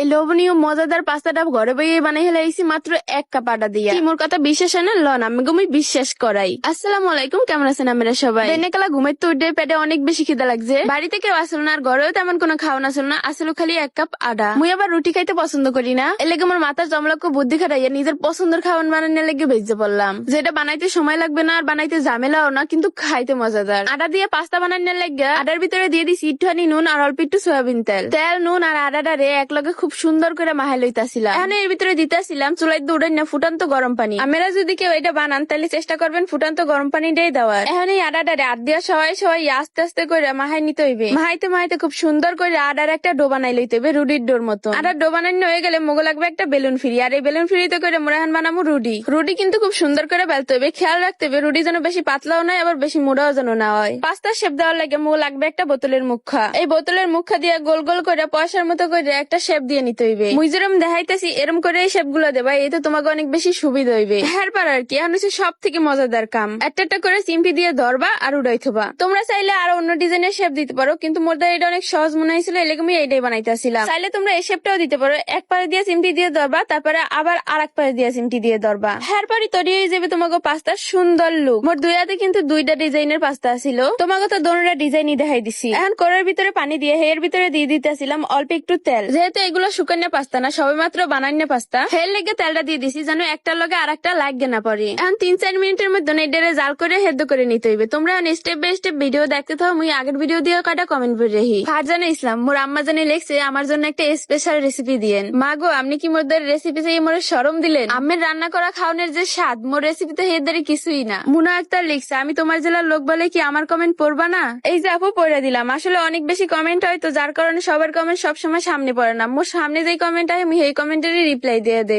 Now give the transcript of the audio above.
এই লোভনীয় মজাদার পাস্তাটা ঘরে বইয়ে বানাই হেলাইছি মাত্র এক কাপ আটা দিয়া। মোর কথা বিশ্বাস হয় না? লন আমি গুমি বিশ্বাস করাই। আসসালামু আলাইকুম কেমন আছেন আমরা সবাই? দিনে কালা ঘুমের তো উঠে পেটে অনেক বেশি খিদা লাগছে। বাড়িতে কেউ আসল না আর ঘরেও তেমন কোনো খাওয়ান আসল না আসলে খালি এক কাপ আটা মুই আবার রুটি খাইতে পছন্দ করি না। এর লেগে আমার মাথার জমলক্ষ বুদ্ধি খাটাইয়া নিজের পছন্দের খাওয়ান বানানোর লেগে ভেজে পড়লাম। যেটা বানাইতে সময় লাগবে না আর বানাইতে ঝামেলাও না কিন্তু খাইতে মজাদার। আটা দিয়ে পাস্তা বানানোর লেগে আটার ভিতরে দিয়ে দিছি একটুখানি নুন আর অল্প একটু সয়াবিন তেল। তেল নুন আর আটাটারে এক লগে খুব সুন্দর করে মাহাই লইতাছিলাম। এখন এর ভিতরে দিতেছিলাম চুলাই দৌড়াই না ফুটান্ত গরম পানি। আমরা যদি কেউ এটা বানান, তাহলে চেষ্টা করবেন ফুটান্ত গরম পানিটাই দেওয়ার। এখন এই আটাটারে আট দিয়া সবাই সবাই আস্তে আস্তে করে মাহাই নিতে হইবে। মাহাইতে মাহাইতে খুব সুন্দর করে আটার একটা ডো বানাই লইতে হবে রুডির ডোর মতো আটার ডো বানানো হয়ে গেলে মোগো লাগবে একটা বেলুন ফ্রি, আর এই বেলুন ফ্রিতে করে মোরা এখন বানাবো রুডি। রুডি কিন্তু খুব সুন্দর করে বেলতে হবে খেয়াল রাখতে হবে রুডি যেন বেশি পাতলাও নয়, আবার বেশি মোড়াও যেন না হয়। পাস্তার শেপ দেওয়ার লাগে মোগো লাগবে একটা বোতলের মুখা। এই বোতলের মুখা দিয়ে গোল গোল করে পয়সার মতো করে একটা শেপ দিয়ে নিতে হইবে। মুই যেরম দেখাইতেছি এরম করে এই দেবা এতে তোমাকে অনেক বেশি সুবিধা হইবে। হ্যার পার আর কি এখন হচ্ছে সব থেকে মজাদার কাম। একটা একটা করে চিমটি দিয়ে ধরবা আর উড়াই থবা। তোমরা চাইলে আরও অন্য ডিজাইনের শেপ দিতে পারো কিন্তু মোর দ্বারা এটা অনেক সহজ মনে হয়েছিল এলাকা আমি এইটাই বানাইতেছিলাম। চাইলে তোমরা এই শেপটাও দিতে পারো এক পারে দিয়ে চিমটি দিয়ে ধরবা তারপরে আবার আর এক পারে দিয়ে চিমটি দিয়ে ধরবা। হ্যার পারি তৈরি হয়ে যাবে তোমাকে পাস্তার সুন্দর লুক মোর দুই হাতে কিন্তু দুইটা ডিজাইনের পাস্তা ছিল। তোমাকে তো দোনোটা ডিজাইনই দেখাই দিছি। এখন করের ভিতরে পানি দিয়ে হের ভিতরে দিয়ে দিতেছিলাম অল্প একটু তেল। যেহেতু এগুলো শুকান্য পাস্তা না, সবে মাত্র বানান্য পাস্তা। হের লেগে তেলটা দিয়ে দিছি যেন একটার লগে আর একটা লাগবে না পরে। এখন তিন চার মিনিটের মধ্যে এটারে জাল করে হেদ্দ করে নিতে হইবে। তোমরা স্টেপ বাই স্টেপ ভিডিও দেখতে থাও, মুই আগের ভিডিও দিয়ে কটা কমেন্ট করে রেহি ফারজানা ইসলাম, মোর আম্মা জানি লেখছে, আমার জন্য একটা স্পেশাল রেসিপি দিয়েন। মা গো, আপনি কি মোরদের রেসিপি চাই মোর সরম দিলেন? আম্মের রান্না করা খাওয়ানোর যে স্বাদ, মোর রেসিপিতে হেদারি কিছুই না। মুনা আক্তার লিখছে, আমি তোমার জেলার লোক বলে কি আমার কমেন্ট পড়বা না? এই যে আপু, পড়ে দিলাম। আসলে অনেক বেশি কমেন্ট হয় তো, যার কারণে সবার কমেন্ট সবসময় সামনে পড়ে না। মোর সামনে যে কমেন্ট আয় আমি সেই কমেন্টেরই রিপ্লাই দিয়ে দেই।